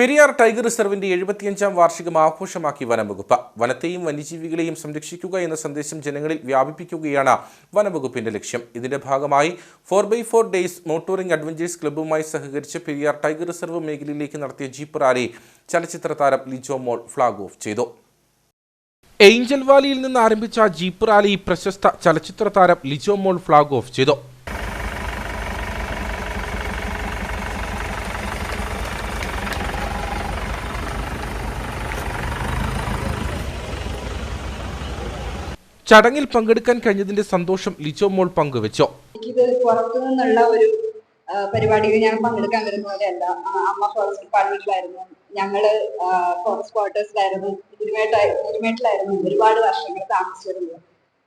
Periyar tiger റിസർവിന്റെ എഴുപത്തിയഞ്ചാം വാർഷികം ആഘോഷമാക്കി വനംവകുപ്പ്. വനത്തെയും വന്യജീവികളെയും സംരക്ഷിക്കുക എന്ന സന്ദേശം ജനങ്ങളിൽ വ്യാപിപ്പിക്കുകയാണ് വനംവകുപ്പിന്റെ ലക്ഷ്യം. ഇതിന്റെ ഭാഗമായി four by four days motoring adventures ക്ലബ്ബുമായി സഹകരിച്ച് പെരിയാർ ടൈഗർ റിസർവ് മേഖലയിലേക്ക് നടത്തിയ ജീപ്പ് റാലി ചലച്ചിത്ര താരം ലിജോ മോൾ ഫ്ളാഗ് ഓഫ് ചെയ്തു. ഏഞ്ചൽ വാലിയിൽ നിന്ന് ആരംഭിച്ച ജീപ്പ് റാലി പ്രശസ്ത ചലച്ചിത്ര താരം ലിജോ മോൾ ഫ്ളാഗ് ഓഫ് ചെയ്തു. ചടങ്ങിൽ പങ്കെടുക്കാൻ കഴിഞ്ഞതിന്റെ സന്തോഷം ലിജോ മോൾ പങ്കുവച്ചു? എനിക്കിത് പുറത്തു നിന്നുള്ള ഒരു പരിപാടിയിൽ ഞാൻ പങ്കെടുക്കാൻ വരുന്ന പോലെയല്ല. അമ്മ ഫോറസ്റ്റ് ഡിപ്പാർട്ട്മെന്റിലായിരുന്നു. ഞങ്ങൾ ഫോറസ്റ്റ് ക്വാർട്ടേഴ്സിലായിരുന്നു തിരുമേട്ടിലായിരുന്നു ഒരുപാട് വർഷങ്ങൾ താമസിച്ചിരുന്നത്.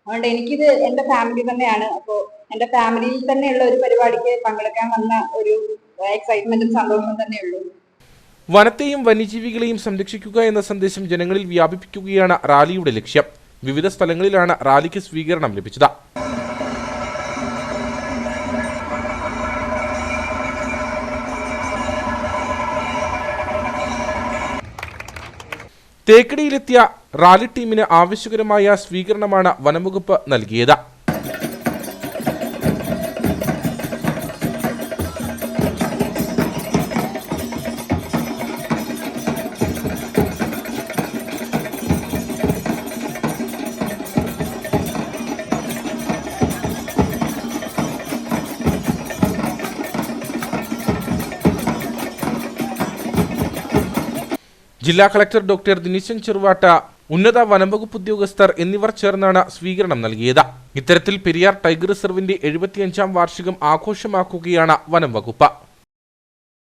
അതുകൊണ്ട് എനിക്കിത് എന്റെ ഫാമിലി തന്നെയാണ്. അപ്പോൾ എന്റെ ഫാമിലിയിൽ തന്നെയുള്ള ഒരു പരിപാടിക്ക് പങ്കെടുക്കാൻ വന്ന ഒരു എക്സൈറ്റ്മെന്റും സന്തോഷവും തന്നെയുള്ളൂ. വനത്തെയും വന്യജീവികളെയും സംരക്ഷിക്കുക എന്ന സന്ദേശം ജനങ്ങളിൽ വ്യാപിപ്പിക്കുകയാണ് റാലിയുടെ ലക്ഷ്യം. വിവിധ സ്ഥലങ്ങളിലാണ് റാലിക്ക് സ്വീകരണം ലഭിച്ചത്. തേക്കടിയിലെത്തിയ റാലി ടീമിന് ആവശ്യകരമായ സ്വീകരണമാണ് വനംവകുപ്പ് നൽകിയത്. ജില്ലാ കളക്ടർ ഡോക്ടർ ദിനീശൻ ചെറുവാട്ട ഉന്നത വനംവകുപ്പ് ഉദ്യോഗസ്ഥർ എന്നിവർ ചേർന്നാണ് സ്വീകരണം നൽകിയത്. ഇത്തരത്തിൽ പെരിയാർ ടൈഗർ റിസർവിന്റെ എഴുപത്തിയഞ്ചാം വാർഷികം ആഘോഷമാക്കുകയാണ് വനം വകുപ്പ്